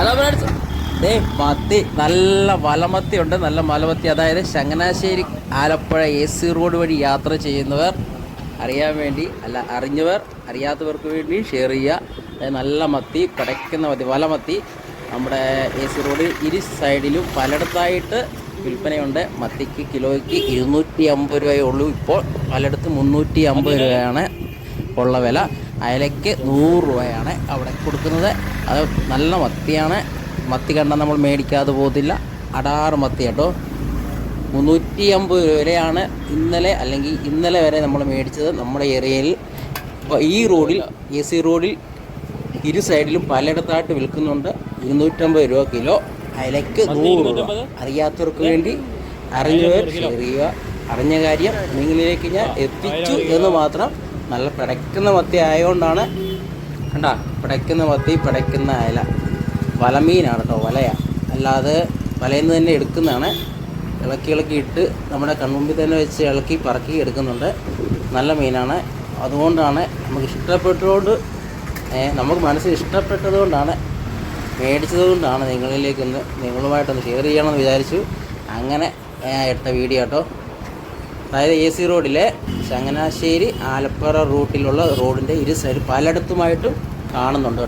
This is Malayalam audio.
ഹലോ ഫ്രണ്ട്സ് ദേ മത്തി. നല്ല വലമത്തി ഉണ്ട് നല്ല മലമത്തി. അതായത് Changanassery Alappuzha A C road വഴി യാത്ര ചെയ്യുന്നവർ അറിയാൻ വേണ്ടി അല്ല അറിഞ്ഞവർ അറിയാത്തവർക്ക് വേണ്ടി ഷെയർ ചെയ്യുക. നല്ല മത്തി കിടക്കുന്ന മത്തി വലമത്തി. നമ്മുടെ എ സി റോഡ് ഇരു സൈഡിലും പലയിടത്തായിട്ട് വിൽപ്പനയുണ്ട്. മത്തിക്ക് കിലോയ്ക്ക് ഇരുന്നൂറ്റി അമ്പത് രൂപയേ ഉള്ളൂ ഇപ്പോൾ. പലയിടത്ത് മുന്നൂറ്റി അമ്പത് രൂപയാണ്. ഉള്ള വില അയലയ്ക്ക് നൂറ് രൂപയാണ് അവിടെ കൊടുക്കുന്നത്. അത് നല്ല മത്തിയാണ്. മത്തി കണ്ടാൽ നമ്മൾ മേടിക്കാതെ പോകത്തില്ല. അടാറ് മത്തി കേട്ടോ. മുന്നൂറ്റി അമ്പത് രൂപയാണ് വരെയാണ് ഇന്നലെ അല്ലെങ്കിൽ ഇന്നലെ വരെ നമ്മൾ മേടിച്ചത് നമ്മുടെ ഏരിയയിൽ. ഈ റോഡിൽ എ സി റോഡിൽ ഇരു സൈഡിലും പലയിടത്തായിട്ട് വിൽക്കുന്നുണ്ട്. ഇരുന്നൂറ്റമ്പത് രൂപ കിലോ. അയലയ്ക്ക് നൂറ് രൂപ. അറിയാത്തവർക്ക് വേണ്ടി അറിഞ്ഞവർ ഷെയർ ചെയ്യുക. അറിഞ്ഞ കാര്യം നിങ്ങളിലേക്ക് ഞാൻ എത്തിച്ചു എന്ന് മാത്രം നല്ല പിടയ്ക്കുന്ന മത്തി ആയതുകൊണ്ടാണ് കണ്ടാ പിടയ്ക്കുന്ന മത്തി പിടയ്ക്കുന്ന അയല വലമീനാണ് കേട്ടോ വലയാണ് അല്ലാതെ വലയിൽ നിന്ന് തന്നെ എടുക്കുന്നതാണ്. ഇളക്കി ഇളക്കി ഇട്ട് നമ്മുടെ കൺമുമ്പിൽ തന്നെ വെച്ച് ഇളക്കി പറക്കി എടുക്കുന്നുണ്ട്. നല്ല മീനാണ്. അതുകൊണ്ടാണ് നമുക്ക് ഇഷ്ടപ്പെട്ടതുകൊണ്ട് നമുക്ക് മനസ്സിൽ ഇഷ്ടപ്പെട്ടത് കൊണ്ടാണ് മേടിച്ചത് കൊണ്ടാണ് നിങ്ങളിലേക്കൊന്ന് നിങ്ങളുമായിട്ടൊന്ന് ഷെയർ ചെയ്യണമെന്ന് വിചാരിച്ചു. അങ്ങനെ ഇട്ട വീഡിയോ കേട്ടോ അതായത് എ സി റോഡിലെ ചങ്ങനാശ്ശേരി ആലപ്പുഴ റൂട്ടിലുള്ള റോഡിന്റെ ഇരു സൈഡ് പലയിടത്തുമായിട്ടും കാണുന്നുണ്ട്.